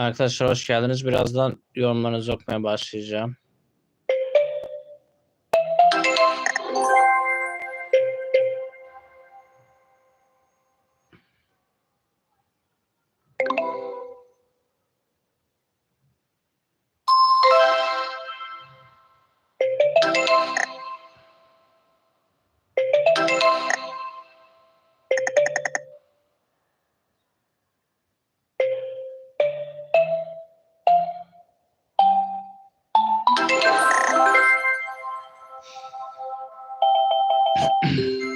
Arkadaşlar hoş geldiniz. Birazdan yorumlarınızı okumaya başlayacağım.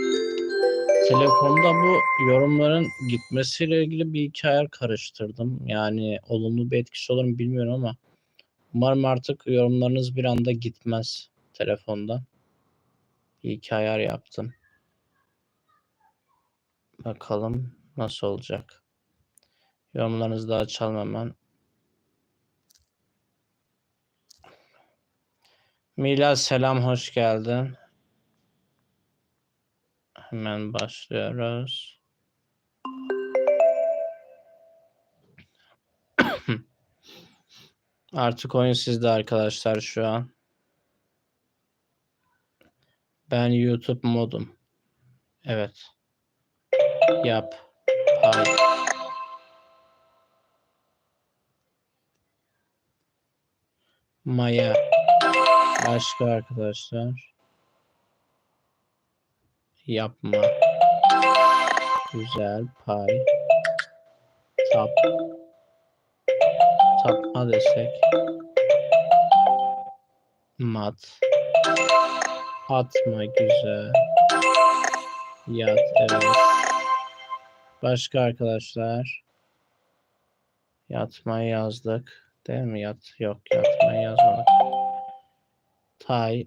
Telefonda bu yorumların gitmesiyle ilgili bir ayar karıştırdım. Yani olumlu bir etkisi olur mu bilmiyorum ama umarım artık yorumlarınız bir anda gitmez telefonda. Bir iki ayar yaptım. Bakalım nasıl olacak. Yorumlarınızı da açalım hemen. Mila selam hoş geldin. Hemen başlıyoruz. Artık oyun sizde arkadaşlar şu an. Ben YouTube modum. Evet. Yap. Pay. Maya. Başka arkadaşlar. Yapma. Güzel. Pay. Tap. Tapma desek. Mat. Atma. Güzel. Yat. Evet. Başka arkadaşlar. Yatmayı yazdık. Değil mi? Yat. Yok. Yatmayı yazmadık. Tay.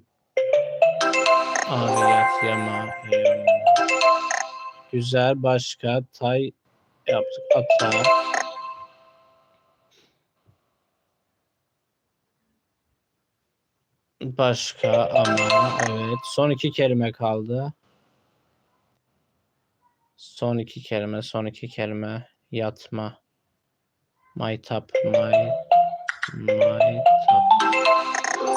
Abi yat yama. yama. Güzel. Başka. Tay yaptık. Ata. Başka ama evet. Son iki kelime kaldı. Son iki kelime, son iki kelime. Yatma. Maytap, may, maytap.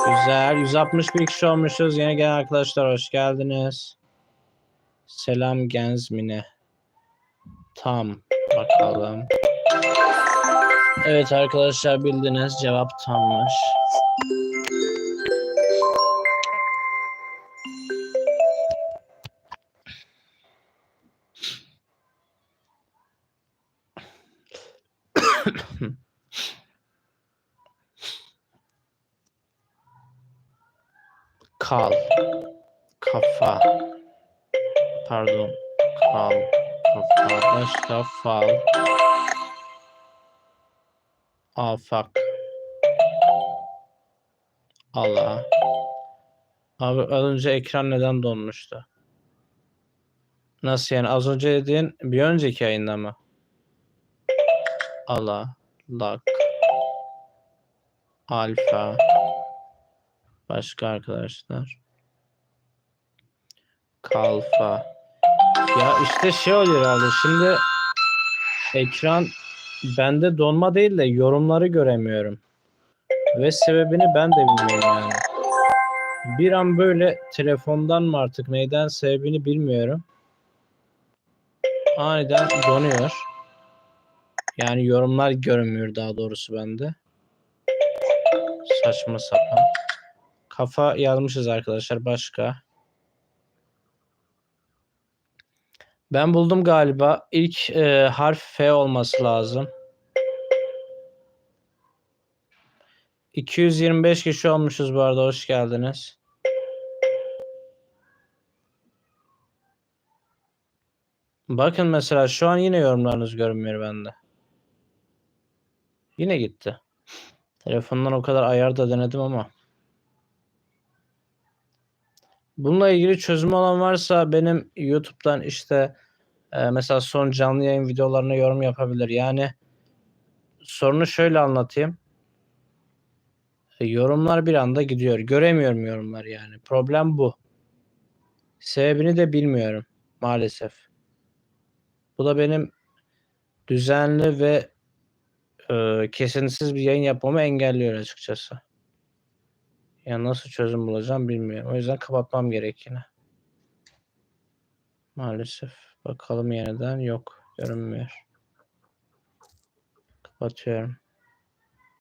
Güzel. 161 kişi olmuşuz. Yeni gelen arkadaşlar hoş geldiniz. Selam Genzmine. Tam. Bakalım. Evet arkadaşlar bildiniz. Cevap tammış. Kal. Kafa. Pardon. Kal. Kafa. Başka fal. Afak. Allah. Abi az önce ekran neden donmuştu? Nasıl yani? Az önce dediğin bir önceki yayında mı? Allah. Lak. Alfa. Başka arkadaşlar. Kalfa. Ya işte şey oluyor herhalde. Şimdi ekran bende donma değil de yorumları göremiyorum. Ve sebebini ben de bilmiyorum yani. Bir an böyle telefondan mı artık neyden sebebini bilmiyorum. Aniden donuyor. Yani yorumlar görünmüyor daha doğrusu bende. Saçma sapan. Kafa yazmışız arkadaşlar. Başka. Ben buldum galiba. İlk e, harf F olması lazım. 225 kişi olmuşuz bu arada. Hoş geldiniz. Bakın mesela şu an yine yorumlarınız görünmüyor bende. Yine gitti. Telefondan o kadar ayar da denedim ama. Bununla ilgili çözüm olan varsa benim YouTube'dan işte e, mesela son canlı yayın videolarına yorum yapabilir. Yani sorunu şöyle anlatayım. E, yorumlar bir anda gidiyor. Göremiyorum yorumlar yani. Problem bu. Sebebini de bilmiyorum maalesef. Bu da benim düzenli ve e, kesintisiz bir yayın yapmamı engelliyor açıkçası. Yani nasıl çözüm bulacağım bilmiyorum. O yüzden kapatmam gerek yine. Maalesef. Bakalım yeniden. Yok. Görünmüyor. Kapatıyorum.